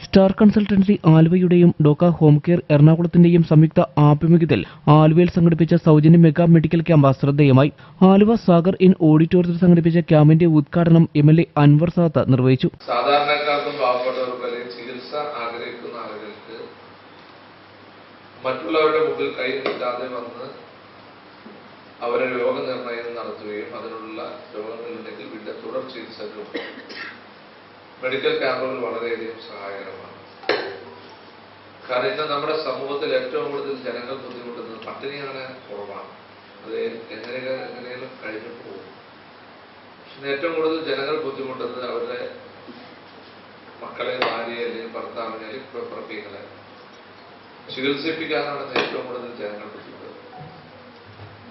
Star consultancy ആലുവയുടെയും ഡോക്ക home care എറണാകുളത്തിന്റെയും സംയുക്ത ആഭിമുഖ്യത്തിൽ ആലുവയിൽ സംഘടിപ്പിച്ച സൗജന്യ മെഗാ മെഡിക്കൽ ക്യാമ്പ് ശ്രദ്ധേയമായി. ആലുവ സാഗർ ഇൻ ഓഡിറ്റോറിയത്തിൽ സംഘടിപ്പിച്ച ക്യാമ്പിന്റെ ഉദ്ഘാടനം M L A Anwar Sadath നിർവഹിച്ചു. സാധാരണക്കാർക്കും പാവപ്പെട്ടവർക്കും ചികിത്സ ആഗ്രഹിക്കുന്ന ആളുകൾക്ക് മറ്റുള്ളവരുടെ മുമ്പിൽ കൈ നീട്ടാതെ വന്ന് അവരെ രോഗനിർണയം നടത്തുകയും അതിനുള്ള രോഗങ്ങളുണ്ടെങ്കിൽ വീണ്ടും തുടർ ചികിത്സക്കും മെഡിക്കൽ ക്യാമ്പുകൾ വളരെയധികം സഹായകരമാണ്. കാരണം ഇന്ന് നമ്മുടെ സമൂഹത്തിൽ ഏറ്റവും കൂടുതൽ ജനങ്ങൾ ബുദ്ധിമുട്ടുന്നത് പട്ടിണിയാണ് കുറവാണ്. അത് എങ്ങനെയൊക്കെ എങ്ങനെയും കഴിഞ്ഞു പോകും. പക്ഷെ ഏറ്റവും കൂടുതൽ ജനങ്ങൾ ബുദ്ധിമുട്ടുന്നത് അവരുടെ മക്കളെ ഭാര്യയെ അല്ലെങ്കിൽ ഭർത്താവിനെ അല്ലെങ്കിൽ പ്രപ്പികളെ ചികിത്സിപ്പിക്കാനാണ് ഏറ്റവും കൂടുതൽ ജനങ്ങൾ ബുദ്ധിമുട്ടുന്നത്.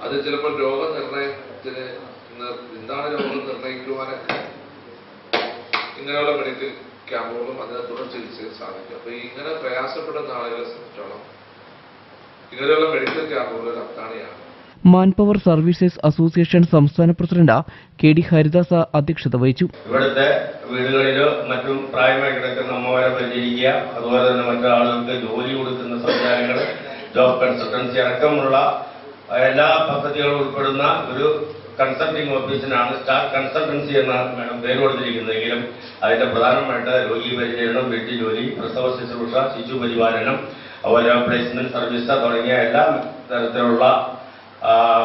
അത് ചിലപ്പോൾ രോഗനിർണയത്തിന് ഇന്ന് എന്താണ് രോഗം നിർണയിക്കുവാനൊക്കെ ഇങ്ങനെയുള്ള മെഡിക്കൽ ക്യാമ്പുകളും അതിനെ തുടർ ചികിത്സയിൽ സാധിക്കും അപ്പൊ ഇങ്ങനെ പ്രയാസപ്പെടുന്ന ആളുകളെ സംബന്ധിച്ചോളം ഇങ്ങനെയുള്ള മെഡിക്കൽ ക്യാമ്പുകൾ അത്താണിയാണ്. മാൻപവർ സർവീസസ് അസോസിയേഷൻ സംസ്ഥാന പ്രസിഡന്റ് കെ ഡി ഹരിദാസ അധ്യക്ഷത വഹിച്ചു. ഇവിടുത്തെ വീടുകളിലോ മറ്റും പ്രായമായി കിടക്കുന്ന അമ്മമാരെ പരിചരിക്കുക അതുപോലെ തന്നെ മറ്റു ആളുകൾക്ക് ജോലി കൊടുക്കുന്ന സംവിധാനങ്ങൾ ജോബ് കൺസൾട്ടൻസി അടക്കമുള്ള എല്ലാ പദ്ധതികളും ഉൾപ്പെടുന്ന ഒരു കൺസൾട്ടിംഗ് ഓഫീസിനാണ് സ്റ്റാർ കൺസൾട്ടൻസി എന്ന മേഡം പേര് കൊടുത്തിരിക്കുന്നതെങ്കിലും അതിന്റെ പ്രധാനമായിട്ട് രോഗി പരിചരണം വീട്ടുജോലി പ്രസവ ശുശ്രൂഷ ശിശു പരിപാലനം അതുപോലെ പ്ലേസ്മെന്റ് സർവീസ് തുടങ്ങിയ എല്ലാ തരത്തിലുള്ള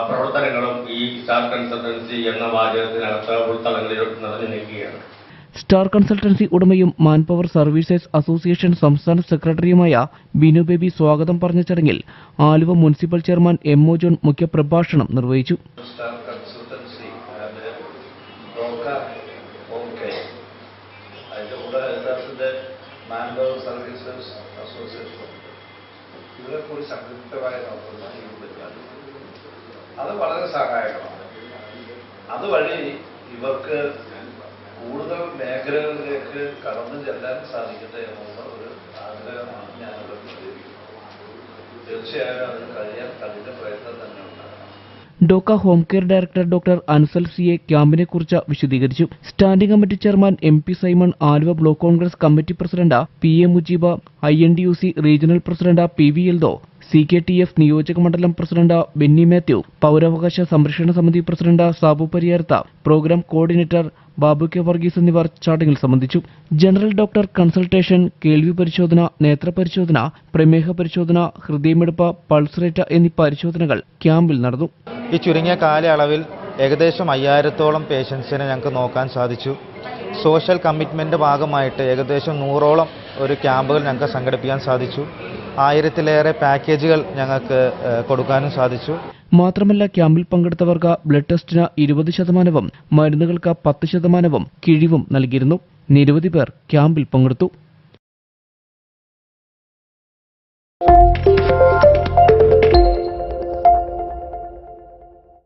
പ്രവർത്തനങ്ങളും ഈ സ്റ്റാർ കൺസൾട്ടൻസി എന്ന വാചകത്തിനകത്ത് ഉൾത്തളങ്ങളിലോട്ട് നിറഞ്ഞു നിൽക്കുകയാണ്. സ്റ്റാർ കൺസൾട്ടൻസി ഉടമയും മാൻപവർ സർവീസസ് അസോസിയേഷൻ സംസ്ഥാന സെക്രട്ടറിയുമായ ബിനു ബേബി സ്വാഗതം പറഞ്ഞ ചടങ്ങിൽ Aluva municipal chairman M O John മുഖ്യപ്രഭാഷണം നിർവഹിച്ചു. അത് വളരെ സഹായകമാണ്. അതുവഴി ഇവർക്ക് കൂടുതൽ മേഖലകളിലേക്ക് കടന്നു ചെല്ലാൻ സാധിക്കട്ടെ എന്നുള്ള ഒരു ആഗ്രഹമാണ് ഞാനിവിടെ പ്രകടിപ്പിക്കുന്നത് തീർച്ചയായും കഴിയാൻ കഠിന പ്രയത്നം തന്നെ ഡോക്ക Home Care director doctor Ansal C A ക്യാമ്പിനെ കുറിച്ച് വിശദീകരിച്ചു. Standing committee chairman M P Simon Aluva block Congress committee president P A Mujeeb I N T U C regional president P V Eldho C K T F നിയോജക മണ്ഡലം president Benny Mathew പൗരാവകാശ സംരക്ഷണ സമിതി president Sabu Pariyarath programme coordinator Babu K Varghese എന്നിവർ ചടങ്ങിൽ സംബന്ധിച്ചു. General doctor consultation കേൾവി പരിശോധന നേത്ര പരിശോധന പ്രമേഹ പരിശോധന ഹൃദയമെടുപ്പ് പൾസ് റേറ്റ് എന്നീ പരിശോധനകൾ ക്യാമ്പിൽ നടന്നു. ഈ ചുരുങ്ങിയ കാലയളവിൽ ഏകദേശം അയ്യായിരത്തോളം പേഷ്യൻസിനെ ഞങ്ങൾക്ക് നോക്കാൻ സാധിച്ചു. സോഷ്യൽ കമ്മിറ്റ്മെന്റ് ഭാഗമായിട്ട് ഏകദേശം നൂറോളം ഒരു ക്യാമ്പുകൾ ഞങ്ങൾക്ക് സംഘടിപ്പിക്കാൻ സാധിച്ചു. ആയിരത്തിലേറെ പാക്കേജുകൾ ഞങ്ങൾക്ക് കൊടുക്കാനും സാധിച്ചു. മാത്രമല്ല ക്യാമ്പിൽ പങ്കെടുത്തവർക്ക് ബ്ലഡ് ടെസ്റ്റിന് ഇരുപത് ശതമാനവും മരുന്നുകൾക്ക് പത്ത് ശതമാനവും കിഴിവും നൽകിയിരുന്നു. നിരവധി പേർ ക്യാമ്പിൽ പങ്കെടുത്തു.